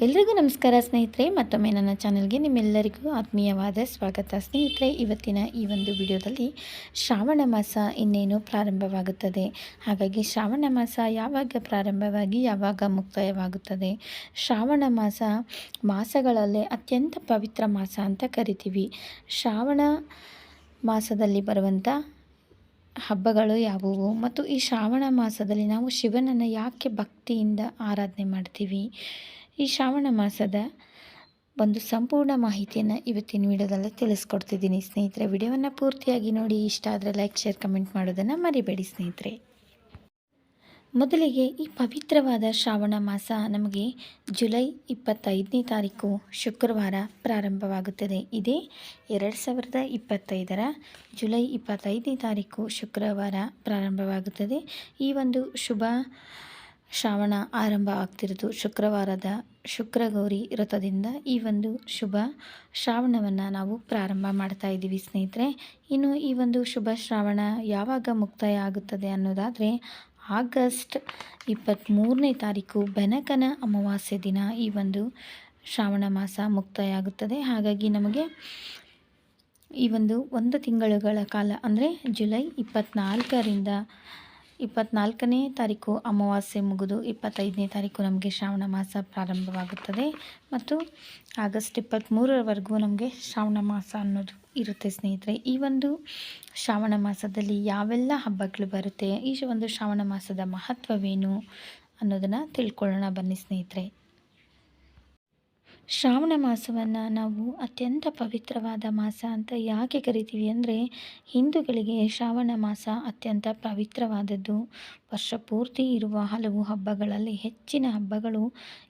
ಎಲ್ರಿಗೂ ನಮಸ್ಕಾರ ಸ್ನೇಹಿತರೆ, ಮತ್ತೊಮ್ಮೆ ನನ್ನ ಚಾನಲ್ಗೆ ನಿಮ್ಮೆಲ್ಲರಿಗೂ ಆತ್ಮೀಯವಾದ ಸ್ವಾಗತ. ಸ್ನೇಹಿತರೆ, ಇವತ್ತಿನ ಈ ಒಂದು ವಿಡಿಯೋದಲ್ಲಿ ಶ್ರಾವಣ ಮಾಸ ಇನ್ನೇನು ಪ್ರಾರಂಭವಾಗುತ್ತದೆ? ಹಾಗಾಗಿ ಶ್ರಾವಣ ಮಾಸ ಯಾವಾಗ ಪ್ರಾರಂಭವಾಗಿ, ಯಾವಾಗ ಮುಕ್ತಾಯವಾಗುತ್ತದೆ? ಶ್ರಾವಣ ಮಾಸ ಮಾಸಗಳಲ್ಲೇ ಅತ್ಯಂತ ಪವಿತ್ರ ಮಾಸ ಅಂತ ಕರಿತೀವಿ. ಶ್ರಾವಣ ಮಾಸದಲ್ಲಿ ಬರುವಂಥ ಹಬ್ಬಗಳು ಯಾವುವು? ಮತ್ತು ಈ ಶ್ರಾವಣ ಮಾಸದಲ್ಲಿ ನಾವು ಶಿವನನ್ನು ಯಾಕೆ ಭಕ್ತಿಯಿಂದ ಆರಾಧನೆ ಮಾಡ್ತೀವಿ? ಈ ಶ್ರಾವಣ ಮಾಸದ ಒಂದು ಸಂಪೂರ್ಣ ಮಾಹಿತಿಯನ್ನು ಇವತ್ತಿನ ವಿಡಿಯೋದಲ್ಲಿ ತಿಳಿಸ್ಕೊಡ್ತಿದ್ದೀನಿ. ಸ್ನೇಹಿತರೆ, ವಿಡಿಯೋವನ್ನು ಪೂರ್ತಿಯಾಗಿ ನೋಡಿ, ಇಷ್ಟ ಆದರೆ ಲೈಕ್ ಶೇರ್ ಕಮೆಂಟ್ ಮಾಡೋದನ್ನು ಮರಿಬೇಡಿ ಸ್ನೇಹಿತರೆ. ಮೊದಲಿಗೆ ಈ ಪವಿತ್ರವಾದ ಶ್ರಾವಣ ಮಾಸ ನಮಗೆ ಜುಲೈ ಇಪ್ಪತ್ತೈದನೇ ತಾರೀಕು ಶುಕ್ರವಾರ ಪ್ರಾರಂಭವಾಗುತ್ತದೆ. ಇದೇ ಎರಡು ಸಾವಿರದ ಇಪ್ಪತ್ತೈದರ ಜುಲೈ ಇಪ್ಪತ್ತೈದನೇ ತಾರೀಕು ಶುಕ್ರವಾರ ಪ್ರಾರಂಭವಾಗುತ್ತದೆ. ಈ ಒಂದು ಶುಭ ಶ್ರಾವಣ ಆರಂಭ ಆಗ್ತಿರೋದು ಶುಕ್ರವಾರದ ಶುಕ್ರಗೌರಿ ವ್ರತದಿಂದ ಈ ಒಂದು ಶುಭ ಶ್ರಾವಣವನ್ನು ನಾವು ಪ್ರಾರಂಭ ಮಾಡ್ತಾ ಇದ್ದೀವಿ ಸ್ನೇಹಿತರೆ. ಇನ್ನು ಈ ಒಂದು ಶುಭ ಶ್ರಾವಣ ಯಾವಾಗ ಮುಕ್ತಾಯ ಆಗುತ್ತದೆ ಅನ್ನೋದಾದರೆ ಆಗಸ್ಟ್ ಇಪ್ಪತ್ತ್ಮೂರನೇ ತಾರೀಕು ಬೆನಕನ ಅಮಾವಾಸ್ಯೆ ದಿನ ಈ ಒಂದು ಶ್ರಾವಣ ಮಾಸ ಮುಕ್ತಾಯ ಆಗುತ್ತದೆ ಹಾಗಾಗಿ ನಮಗೆ ಈ ಒಂದು ಒಂದು ತಿಂಗಳುಗಳ ಕಾಲ ಅಂದರೆ ಜುಲೈ ಇಪ್ಪತ್ತ್ನಾಲ್ಕರಿಂದ ಇಪ್ಪತ್ನಾಲ್ಕನೇ ತಾರೀಕು ಅಮಾವಾಸ್ಯೆ ಮುಗಿದು ಇಪ್ಪತ್ತೈದನೇ ತಾರೀಕು ನಮಗೆ ಶ್ರಾವಣ ಮಾಸ ಪ್ರಾರಂಭವಾಗುತ್ತದೆ. ಮತ್ತು ಆಗಸ್ಟ್ ಇಪ್ಪತ್ತ್ಮೂರರವರೆಗೂ ನಮಗೆ ಶ್ರಾವಣ ಮಾಸ ಅನ್ನೋದು ಇರುತ್ತೆ ಸ್ನೇಹಿತರೆ. ಈ ಒಂದು ಶ್ರಾವಣ ಮಾಸದಲ್ಲಿ ಯಾವೆಲ್ಲ ಹಬ್ಬಗಳು ಬರುತ್ತೆ, ಈ ಒಂದು ಶ್ರಾವಣ ಮಾಸದ ಮಹತ್ವವೇನು ಅನ್ನೋದನ್ನು ತಿಳ್ಕೊಳ್ಳೋಣ ಬನ್ನಿ ಸ್ನೇಹಿತರೆ. ಶ್ರಾವಣ ಮಾಸವನ್ನು ನಾವು ಅತ್ಯಂತ ಪವಿತ್ರವಾದ ಮಾಸ ಅಂತ ಯಾಕೆ ಕರಿತೀವಿ ಅಂದರೆ ಹಿಂದೂಗಳಿಗೆ ಶ್ರಾವಣ ಮಾಸ ಅತ್ಯಂತ ಪವಿತ್ರವಾದದ್ದು. ವರ್ಷ ಪೂರ್ತಿ ಇರುವ ಹಲವು ಹಬ್ಬಗಳಲ್ಲಿ ಹೆಚ್ಚಿನ ಹಬ್ಬಗಳು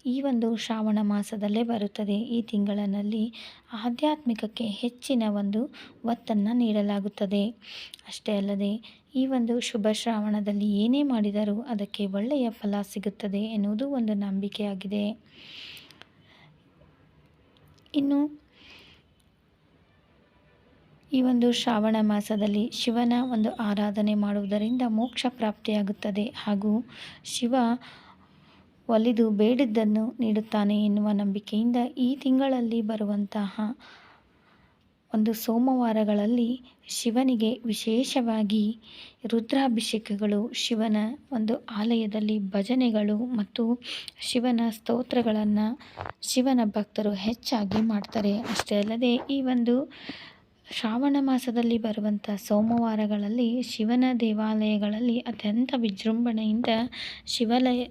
ಈ ಒಂದು ಶ್ರಾವಣ ಮಾಸದಲ್ಲೇ ಬರುತ್ತದೆ. ಈ ತಿಂಗಳಿನಲ್ಲಿ ಆಧ್ಯಾತ್ಮಿಕಕ್ಕೆ ಹೆಚ್ಚಿನ ಒಂದು ಒತ್ತನ್ನು ನೀಡಲಾಗುತ್ತದೆ. ಅಷ್ಟೇ ಅಲ್ಲದೆ ಈ ಒಂದು ಶುಭ ಶ್ರಾವಣದಲ್ಲಿ ಏನೇ ಮಾಡಿದರೂ ಅದಕ್ಕೆ ಒಳ್ಳೆಯ ಫಲ ಸಿಗುತ್ತದೆ ಎನ್ನುವುದು ಒಂದು ನಂಬಿಕೆಯಾಗಿದೆ. ಇನ್ನು ಈ ಒಂದು ಶ್ರಾವಣ ಮಾಸದಲ್ಲಿ ಶಿವನ ಒಂದು ಆರಾಧನೆ ಮಾಡುವುದರಿಂದ ಮೋಕ್ಷ ಪ್ರಾಪ್ತಿಯಾಗುತ್ತದೆ ಹಾಗೂ ಶಿವ ಒಲಿದು ಬೇಡಿದ್ದನ್ನು ನೀಡುತ್ತಾನೆ ಎನ್ನುವ ನಂಬಿಕೆಯಿಂದ ಈ ತಿಂಗಳಲ್ಲಿ ಬರುವಂತಹ ಒಂದು ಸೋಮವಾರಗಳಲ್ಲಿ ಶಿವನಿಗೆ ವಿಶೇಷವಾಗಿ ರುದ್ರಾಭಿಷೇಕಗಳು, ಶಿವನ ಒಂದು ಆಲಯದಲ್ಲಿ ಭಜನೆಗಳು ಮತ್ತು ಶಿವನ ಸ್ತೋತ್ರಗಳನ್ನು ಶಿವನ ಭಕ್ತರು ಹೆಚ್ಚಾಗಿ ಮಾಡ್ತಾರೆ. ಅಷ್ಟೇ ಅಲ್ಲದೆ ಈ ಒಂದು ಶ್ರಾವಣ ಮಾಸದಲ್ಲಿ ಬರುವಂಥ ಸೋಮವಾರಗಳಲ್ಲಿ ಶಿವನ ದೇವಾಲಯಗಳಲ್ಲಿ ಅತ್ಯಂತ ವಿಜೃಂಭಣೆಯಿಂದ ಶಿವಾಲಯ,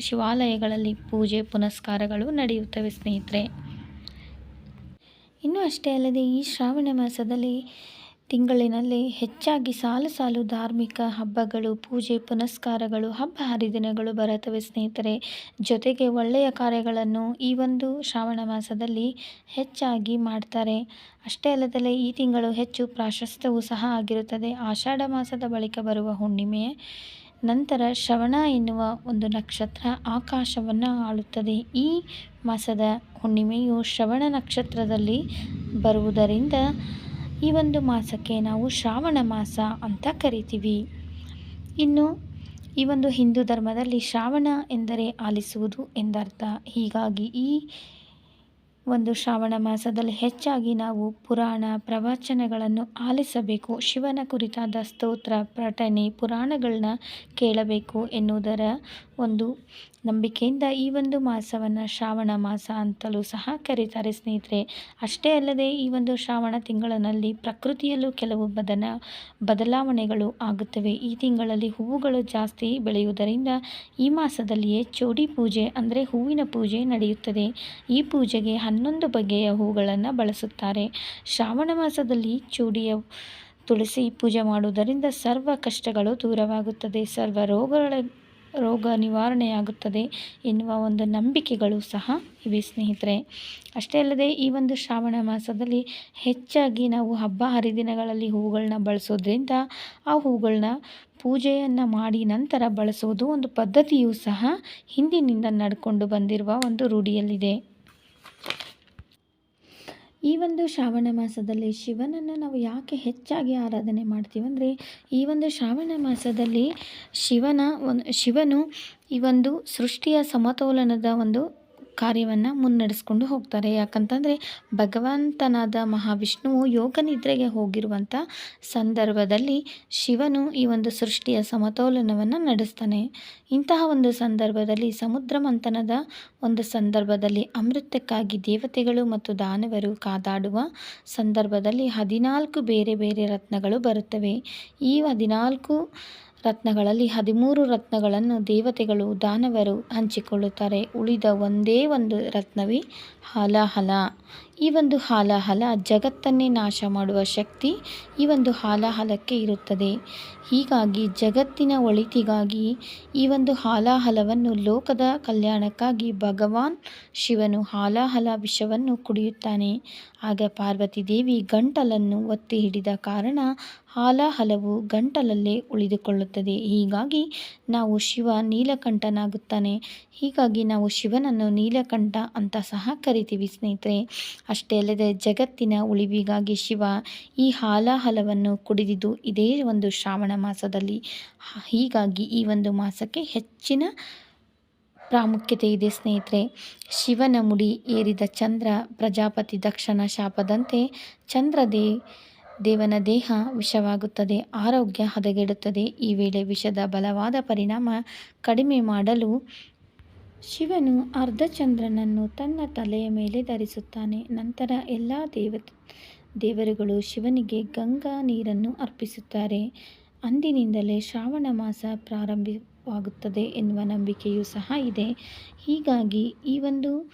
ಶಿವಾಲಯಗಳಲ್ಲಿ ಪೂಜೆ, ಪುನಸ್ಕಾರಗಳು ನಡೆಯುತ್ತವೆ ಸ್ನೇಹಿತರೆ. ಇನ್ನು ಅಷ್ಟೇ ಅಲ್ಲದೆ ಈ ಶ್ರಾವಣ ಮಾಸದಲ್ಲಿ ತಿಂಗಳಿನಲ್ಲಿ ಹೆಚ್ಚಾಗಿ ಸಾಲು ಸಾಲು ಧಾರ್ಮಿಕ ಹಬ್ಬಗಳು, ಪೂಜೆ, ಪುನಸ್ಕಾರಗಳು, ಹಬ್ಬ ಹರಿದಿನಗಳು ಬರುತ್ತವೆ ಸ್ನೇಹಿತರೆ. ಜೊತೆಗೆ ಒಳ್ಳೆಯ ಕಾರ್ಯಗಳನ್ನು ಈ ಒಂದು ಶ್ರಾವಣ ಮಾಸದಲ್ಲಿ ಹೆಚ್ಚಾಗಿ ಮಾಡ್ತಾರೆ. ಅಷ್ಟೇ ಅಲ್ಲದೆ ಈ ತಿಂಗಳು ಹೆಚ್ಚು ಪ್ರಾಶಸ್ತ್ಯವೂ ಸಹ ಆಗಿರುತ್ತದೆ. ಆಷಾಢ ಮಾಸದ ಬಳಿಕ ಬರುವ ಹುಣ್ಣಿಮೆ ನಂತರ ಶ್ರವಣ ಎನ್ನುವ ಒಂದು ನಕ್ಷತ್ರ ಆಕಾಶವನ್ನು ಆಳುತ್ತದೆ. ಈ ಮಾಸದ ಹುಣ್ಣಿಮೆಯು ಶ್ರವಣ ನಕ್ಷತ್ರದಲ್ಲಿ ಬರುವುದರಿಂದ ಈ ಒಂದು ಮಾಸಕ್ಕೆ ನಾವು ಶ್ರಾವಣ ಮಾಸ ಅಂತ ಕರಿತೀವಿ. ಇನ್ನು ಈ ಒಂದು ಹಿಂದೂ ಧರ್ಮದಲ್ಲಿ ಶ್ರಾವಣ ಎಂದರೆ ಆಲಿಸುವುದು ಎಂದರ್ಥ. ಹೀಗಾಗಿ ಈ ಒಂದು ಶ್ರಾವಣ ಮಾಸದಲ್ಲಿ ಹೆಚ್ಚಾಗಿ ನಾವು ಪುರಾಣ ಪ್ರವಚನಗಳನ್ನು ಆಲಿಸಬೇಕು. ಶಿವನ ಕುರಿತಾದ ಸ್ತೋತ್ರ, ಪ್ರಟನೆ ಪುರಾಣಗಳನ್ನ ಕೇಳಬೇಕು ಎನ್ನುವುದರ ಒಂದು ನಂಬಿಕೆಯಿಂದ ಈ ಒಂದು ಮಾಸವನ್ನು ಶ್ರಾವಣ ಮಾಸ ಅಂತಲೂ ಸಹ ಕರೀತಾರೆ ಸ್ನೇಹಿತರೆ. ಅಷ್ಟೇ ಅಲ್ಲದೆ ಈ ಒಂದು ಶ್ರಾವಣ ತಿಂಗಳಿನಲ್ಲಿ ಪ್ರಕೃತಿಯಲ್ಲೂ ಕೆಲವು ಬದನ, ಬದಲಾವಣೆಗಳು ಆಗುತ್ತವೆ. ಈ ತಿಂಗಳಲ್ಲಿ ಹೂವುಗಳು ಜಾಸ್ತಿ ಬೆಳೆಯುವುದರಿಂದ ಈ ಮಾಸದಲ್ಲಿಯೇ ಚೋಡಿ ಪೂಜೆ ಅಂದರೆ ಹೂವಿನ ಪೂಜೆ ನಡೆಯುತ್ತದೆ. ಈ ಪೂಜೆಗೆ ಹನ್ನೊಂದು ಬಗೆಯ ಹೂಗಳನ್ನು ಬಳಸುತ್ತಾರೆ. ಶ್ರಾವಣ ಮಾಸದಲ್ಲಿ ಚೂಡಿಯ ತುಳಸಿ ಪೂಜೆ ಮಾಡುವುದರಿಂದ ಸರ್ವ ಕಷ್ಟಗಳು ದೂರವಾಗುತ್ತದೆ. ಸರ್ವ ರೋಗಗಳ, ರೋಗ ನಿವಾರಣೆಯಾಗುತ್ತದೆ ಎನ್ನುವ ಒಂದು ನಂಬಿಕೆಗಳು ಸಹ ಇವೆ ಸ್ನೇಹಿತರೆ. ಅಷ್ಟೇ ಅಲ್ಲದೆ ಈ ಒಂದು ಶ್ರಾವಣ ಮಾಸದಲ್ಲಿ ಹೆಚ್ಚಾಗಿ ನಾವು ಹಬ್ಬ ಹರಿದಿನಗಳಲ್ಲಿ ಹೂಗಳನ್ನ ಬಳಸೋದ್ರಿಂದ ಆ ಹೂಗಳನ್ನ ಪೂಜೆಯನ್ನು ಮಾಡಿ ನಂತರ ಬಳಸುವುದು ಒಂದು ಪದ್ಧತಿಯೂ ಸಹ ಹಿಂದಿನಿಂದ ನಡ್ಕೊಂಡು ಬಂದಿರುವ ಒಂದು ರೂಢಿಯಲ್ಲಿದೆ. ಈ ಒಂದು ಶ್ರಾವಣ ಮಾಸದಲ್ಲಿ ಶಿವನನ್ನು ನಾವು ಯಾಕೆ ಹೆಚ್ಚಾಗಿ ಆರಾಧನೆ ಮಾಡ್ತೀವಿ ಅಂದರೆ, ಈ ಒಂದು ಶ್ರಾವಣ ಮಾಸದಲ್ಲಿ ಶಿವನ ಒಂದು ಶಿವನು ಈ ಒಂದು ಸೃಷ್ಟಿಯ ಸಮತೋಲನದ ಒಂದು ಕಾರ್ಯವನ್ನು ಮುನ್ನಡೆಸ್ಕೊಂಡು ಹೋಗ್ತಾರೆ. ಯಾಕಂತಂದರೆ ಭಗವಂತನಾದ ಮಹಾವಿಷ್ಣುವು ಯೋಗ ನಿದ್ರೆಗೆ ಹೋಗಿರುವಂಥ ಸಂದರ್ಭದಲ್ಲಿ ಶಿವನು ಈ ಒಂದು ಸೃಷ್ಟಿಯ ಸಮತೋಲನವನ್ನು ನಡೆಸ್ತಾನೆ. ಇಂತಹ ಒಂದು ಸಂದರ್ಭದಲ್ಲಿ ಸಮುದ್ರ ಮಂಥನದ ಒಂದು ಸಂದರ್ಭದಲ್ಲಿ ಅಮೃತಕ್ಕಾಗಿ ದೇವತೆಗಳು ಮತ್ತು ದಾನವರು ಕಾದಾಡುವ ಸಂದರ್ಭದಲ್ಲಿ ಹದಿನಾಲ್ಕು ಬೇರೆ ಬೇರೆ ರತ್ನಗಳು ಬರುತ್ತವೆ. ಈ ಹದಿನಾಲ್ಕು ರತ್ನಗಳಲ್ಲಿ ಹದಿಮೂರು ರತ್ನಗಳನ್ನು ದೇವತೆಗಳು, ದಾನವರು ಹಂಚಿಕೊಳ್ಳುತ್ತಾರೆ. ಉಳಿದ ಒಂದೇ ಒಂದು ರತ್ನವೇ ಹಾಲಾಹಲ. ಈ ಒಂದು ಹಾಲಾಹಲ ಜಗತ್ತನ್ನೇ ನಾಶ ಮಾಡುವ ಶಕ್ತಿ ಈ ಒಂದು ಹಾಲಾಹಲಕ್ಕೆ ಇರುತ್ತದೆ. ಹೀಗಾಗಿ ಜಗತ್ತಿನ ಒಳಿತಿಗಾಗಿ ಈ ಒಂದು ಹಾಲಾಹಲವನ್ನು ಲೋಕದ ಕಲ್ಯಾಣಕ್ಕಾಗಿ ಭಗವಾನ್ ಶಿವನು ಹಾಲಾಹಲ ವಿಷವನ್ನು ಕುಡಿಯುತ್ತಾನೆ. ಆಗ ಪಾರ್ವತಿ ದೇವಿ ಗಂಟಲನ್ನು ಒತ್ತಿ ಹಿಡಿದ ಕಾರಣ ಹಾಲಾಹಲವು ಗಂಟಲಲ್ಲೇ ಉಳಿದುಕೊಳ್ಳುತ್ತದೆ. ಹೀಗಾಗಿ ನಾವು ಶಿವ ನೀಲಕಂಠನಾಗುತ್ತಾನೆ. ಹೀಗಾಗಿ ನಾವು ಶಿವನನ್ನು ನೀಲಕಂಠ ಅಂತ ಸಹ ಕರಿತೀವಿ ಸ್ನೇಹಿತರೆ. ಅಷ್ಟೇ ಅಲ್ಲದೆ ಜಗತ್ತಿನ ಉಳಿವಿಗಾಗಿ ಶಿವ ಈ ಹಾಲಾಹಲವನ್ನು ಕುಡಿದಿದ್ದು ಇದೇ ಒಂದು ಶ್ರಾವಣ ಮಾಸದಲ್ಲಿ. ಹೀಗಾಗಿ ಈ ಒಂದು ಮಾಸಕ್ಕೆ ಹೆಚ್ಚಿನ ಪ್ರಾಮುಖ್ಯತೆ ಇದೆ ಸ್ನೇಹಿತರೆ. ಶಿವನ ಮುಡಿ ಏರಿದ ಚಂದ್ರ ಪ್ರಜಾಪತಿ ದಕ್ಷನ ಶಾಪದಂತೆ ಚಂದ್ರದೇ ದೇವನ ದೇಹ ವಿಷವಾಗುತ್ತದೆ, ಆರೋಗ್ಯ ಹದಗೆಡುತ್ತದೆ. ಈ ವೇಳೆ ವಿಷದ ಬಲವಾದ ಪರಿಣಾಮ ಕಡಿಮೆ ಮಾಡಲು ಶಿವನು ಅರ್ಧಚಂದ್ರನನ್ನು ತನ್ನ ತಲೆಯ ಮೇಲೆ ಧರಿಸುತ್ತಾನೆ. ನಂತರ ಎಲ್ಲ ದೇವ, ದೇವರುಗಳು ಶಿವನಿಗೆ ಗಂಗಾ ನೀರನ್ನು ಅರ್ಪಿಸುತ್ತಾರೆ. ಅಂದಿನಿಂದಲೇ ಶ್ರಾವಣ ಮಾಸ ಪ್ರಾರಂಭವಾಗುತ್ತದೆ ಎನ್ನುವ ನಂಬಿಕೆಯೂ ಸಹ ಇದೆ. ಹೀಗಾಗಿ ಈ ಒಂದು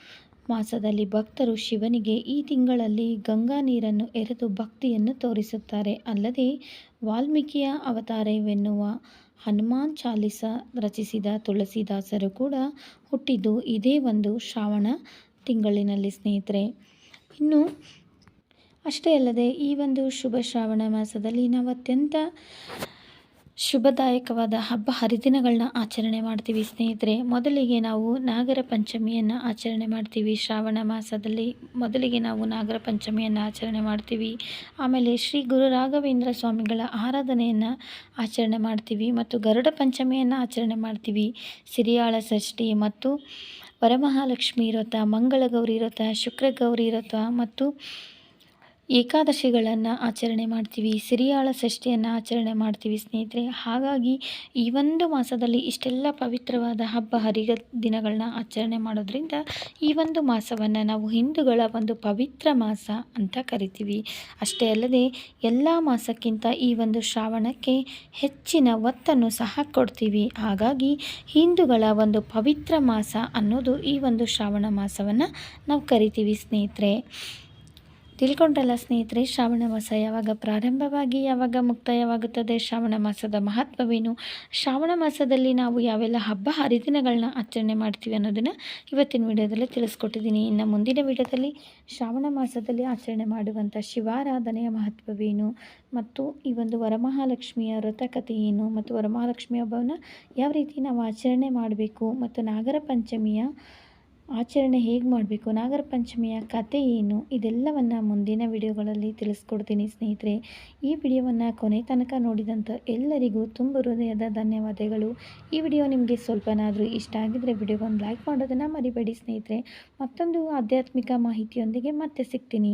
ಮಾಸದಲ್ಲಿ ಭಕ್ತರು ಶಿವನಿಗೆ ಈ ತಿಂಗಳಲ್ಲಿ ಗಂಗಾ ನೀರನ್ನು ಎರೆದು ಭಕ್ತಿಯನ್ನು ತೋರಿಸುತ್ತಾರೆ. ಅಲ್ಲದೆ ವಾಲ್ಮೀಕಿಯ ಅವತಾರವೆನ್ನುವ ಹನುಮಾನ್ ಚಾಲಿಸ ರಚಿಸಿದ ತುಳಸಿದಾಸರು ಕೂಡ ಹುಟ್ಟಿದ್ದು ಇದೇ ಒಂದು ಶ್ರಾವಣ ತಿಂಗಳಿನಲ್ಲಿ ಸ್ನೇಹಿತರೆ. ಇನ್ನು ಅಷ್ಟೇ ಅಲ್ಲದೆ ಈ ಒಂದು ಶುಭ ಶ್ರಾವಣ ಮಾಸದಲ್ಲಿ ನಾವು ಅತ್ಯಂತ ಶುಭದಾಯಕವಾದ ಹಬ್ಬ ಹರಿದಿನಗಳನ್ನ ಆಚರಣೆ ಮಾಡ್ತೀವಿ ಸ್ನೇಹಿತರೆ. ಮೊದಲಿಗೆ ನಾವು ನಾಗರ ಪಂಚಮಿಯನ್ನು ಆಚರಣೆ ಮಾಡ್ತೀವಿ. ಶ್ರಾವಣ ಮಾಸದಲ್ಲಿ ಮೊದಲಿಗೆ ನಾವು ನಾಗರ ಪಂಚಮಿಯನ್ನು ಆಚರಣೆ ಮಾಡ್ತೀವಿ. ಆಮೇಲೆ ಶ್ರೀ ಗುರು ರಾಘವೇಂದ್ರ ಸ್ವಾಮಿಗಳ ಆರಾಧನೆಯನ್ನು ಆಚರಣೆ ಮಾಡ್ತೀವಿ ಮತ್ತು ಗರುಡ ಪಂಚಮಿಯನ್ನು ಆಚರಣೆ ಮಾಡ್ತೀವಿ. ಸಿರಿಯಾಳ ಷಷ್ಠಿ ಮತ್ತು ವರಮಹಾಲಕ್ಷ್ಮಿ ವ್ರತ, ಮಂಗಳಗೌರಿ ವ್ರತ, ಶುಕ್ರಗೌರಿ ವ್ರತ ಮತ್ತು ಏಕಾದಶಿಗಳನ್ನು ಆಚರಣೆ ಮಾಡ್ತೀವಿ, ಸಿರಿಯಾಳ ಷಷ್ಠಿಯನ್ನು ಆಚರಣೆ ಮಾಡ್ತೀವಿ ಸ್ನೇಹಿತರೆ. ಹಾಗಾಗಿ ಈ ಒಂದು ಮಾಸದಲ್ಲಿ ಇಷ್ಟೆಲ್ಲ ಪವಿತ್ರವಾದ ಹಬ್ಬ ಹರಿಗ ದಿನಗಳನ್ನ ಆಚರಣೆ ಮಾಡೋದ್ರಿಂದ ಈ ಒಂದು ಮಾಸವನ್ನು ನಾವು ಹಿಂದೂಗಳ ಒಂದು ಪವಿತ್ರ ಮಾಸ ಅಂತ ಕರಿತೀವಿ. ಅಷ್ಟೇ ಅಲ್ಲದೆ ಎಲ್ಲ ಮಾಸಕ್ಕಿಂತ ಈ ಒಂದು ಶ್ರಾವಣಕ್ಕೆ ಹೆಚ್ಚಿನ ಒತ್ತನ್ನು ಸಹ ಕೊಡ್ತೀವಿ. ಹಾಗಾಗಿ ಹಿಂದೂಗಳ ಒಂದು ಪವಿತ್ರ ಮಾಸ ಅನ್ನೋದು ಈ ಒಂದು ಶ್ರಾವಣ ಮಾಸವನ್ನು ನಾವು ಕರಿತೀವಿ ಸ್ನೇಹಿತರೆ. ತಿಳ್ಕೊಂಡ್ರಲ್ಲ ಸ್ನೇಹಿತರೆ, ಶ್ರಾವಣ ಮಾಸ ಯಾವಾಗ ಪ್ರಾರಂಭವಾಗಿ ಯಾವಾಗ ಮುಕ್ತಾಯವಾಗುತ್ತದೆ? ಶ್ರಾವಣ ಮಾಸದ ಮಹತ್ವವೇನು? ಶ್ರಾವಣ ಮಾಸದಲ್ಲಿ ನಾವು ಯಾವೆಲ್ಲ ಹಬ್ಬ ಹರಿದಿನಗಳನ್ನ ಆಚರಣೆ ಮಾಡ್ತೀವಿ ಅನ್ನೋದನ್ನು ಇವತ್ತಿನ ವಿಡಿಯೋದಲ್ಲಿ ತಿಳಿಸ್ಕೊಟ್ಟಿದ್ದೀನಿ. ಇನ್ನು ಮುಂದಿನ ವಿಡಿಯೋದಲ್ಲಿ ಶ್ರಾವಣ ಮಾಸದಲ್ಲಿ ಆಚರಣೆ ಮಾಡುವಂಥ ಶಿವಾರಾಧನೆಯ ಮಹತ್ವವೇನು? ಮತ್ತು ಈ ಒಂದು ವರಮಹಾಲಕ್ಷ್ಮಿಯ ವ್ರತಕಥೆ ಏನು? ಮತ್ತು ವರಮಹಾಲಕ್ಷ್ಮಿ ಹಬ್ಬವನ್ನು ಯಾವ ರೀತಿ ನಾವು ಆಚರಣೆ ಮಾಡಬೇಕು? ಮತ್ತು ನಾಗರ ಪಂಚಮಿಯ ಆಚರಣೆ ಹೇಗೆ ಮಾಡಬೇಕು? ನಾಗರ ಪಂಚಮಿಯ ಕತೆ ಏನು? ಇದೆಲ್ಲವನ್ನು ಮುಂದಿನ ವಿಡಿಯೋಗಳಲ್ಲಿ ತಿಳಿಸ್ಕೊಡ್ತೀನಿ ಸ್ನೇಹಿತರೆ. ಈ ವಿಡಿಯೋವನ್ನು ಕೊನೆ ತನಕ ನೋಡಿದಂಥ ಎಲ್ಲರಿಗೂ ತುಂಬ ಹೃದಯದ ಧನ್ಯವಾದಗಳು. ಈ ವಿಡಿಯೋ ನಿಮಗೆ ಸ್ವಲ್ಪನಾದರೂ ಇಷ್ಟ ಆಗಿದ್ದರೆ ವಿಡಿಯೋಗೊಂದು ಲೈಕ್ ಮಾಡೋದನ್ನು ಮರಿಬೇಡಿ ಸ್ನೇಹಿತರೆ. ಮತ್ತೊಂದು ಆಧ್ಯಾತ್ಮಿಕ ಮಾಹಿತಿಯೊಂದಿಗೆ ಮತ್ತೆ ಸಿಗ್ತೀನಿ.